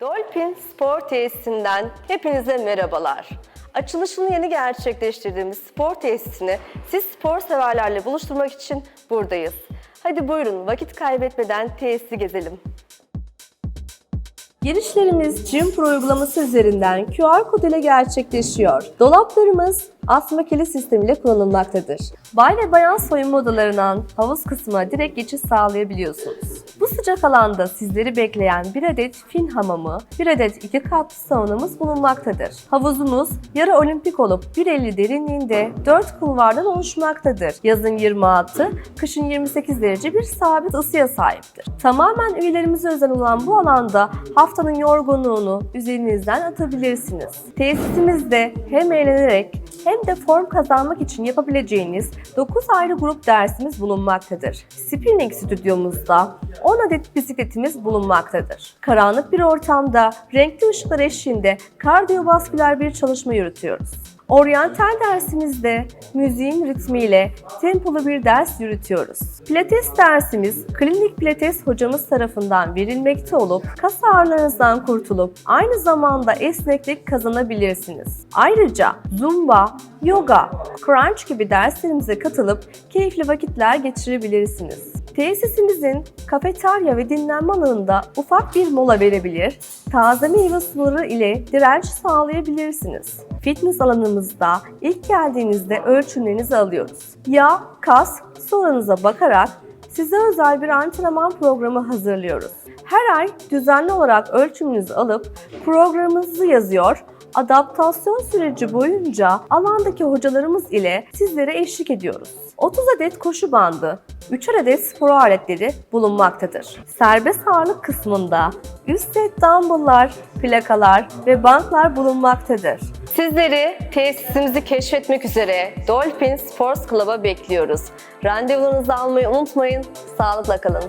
Dolphin Spor Tesisi'nden hepinize merhabalar. Açılışını yeni gerçekleştirdiğimiz spor tesisini siz spor severlerle buluşturmak için buradayız. Hadi buyurun vakit kaybetmeden tesisi gezelim. Girişlerimiz Gym Pro uygulaması üzerinden QR kod ile gerçekleşiyor. Dolaplarımız asma kilit sistemiyle kullanılmaktadır. Bay ve bayan soyunma odalarından havuz kısmına direkt geçiş sağlayabiliyorsunuz. Sıcak alanda sizleri bekleyen bir adet fin hamamı, bir adet iki katlı saunamız bulunmaktadır. Havuzumuz yarı olimpik olup 1.50 derinliğinde 4 kulvardan oluşmaktadır. Yazın 26, kışın 28 derece bir sabit ısıya sahiptir. Tamamen üyelerimize özel olan bu alanda haftanın yorgunluğunu üzerinizden atabilirsiniz. Tesisimizde hem eğlenerek hem de form kazanmak için yapabileceğiniz 9 ayrı grup dersimiz bulunmaktadır. Spinning stüdyomuzda 10 adet bisikletimiz bulunmaktadır. Karanlık bir ortamda renkli ışıklar eşliğinde kardiyovasküler bir çalışma yürütüyoruz. Oryantal dersimizde müziğin ritmiyle tempolu bir ders yürütüyoruz. Pilates dersimiz klinik pilates hocamız tarafından verilmekte olup kas ağrılarınızdan kurtulup aynı zamanda esneklik kazanabilirsiniz. Ayrıca zumba, yoga, crunch gibi derslerimize katılıp keyifli vakitler geçirebilirsiniz. Tesisimizin kafeterya ve dinlenme alanında ufak bir mola verebilir, taze meyve suları ile direnç sağlayabilirsiniz. Fitness alanımızda ilk geldiğinizde ölçümlerinizi alıyoruz. Yağ, kas, su oranınıza bakarak size özel bir antrenman programı hazırlıyoruz. Her ay düzenli olarak ölçümünüzü alıp programınızı yazıyor, adaptasyon süreci boyunca alandaki hocalarımız ile sizlere eşlik ediyoruz. 30 adet koşu bandı, 3 adet spor aletleri bulunmaktadır. Serbest ağırlık kısmında üst set dumbbell'lar, plakalar ve banklar bulunmaktadır. Sizleri tesisimizi keşfetmek üzere Dolphin Sports Club'a bekliyoruz. Randevunuzu almayı unutmayın. Sağlıkla kalın.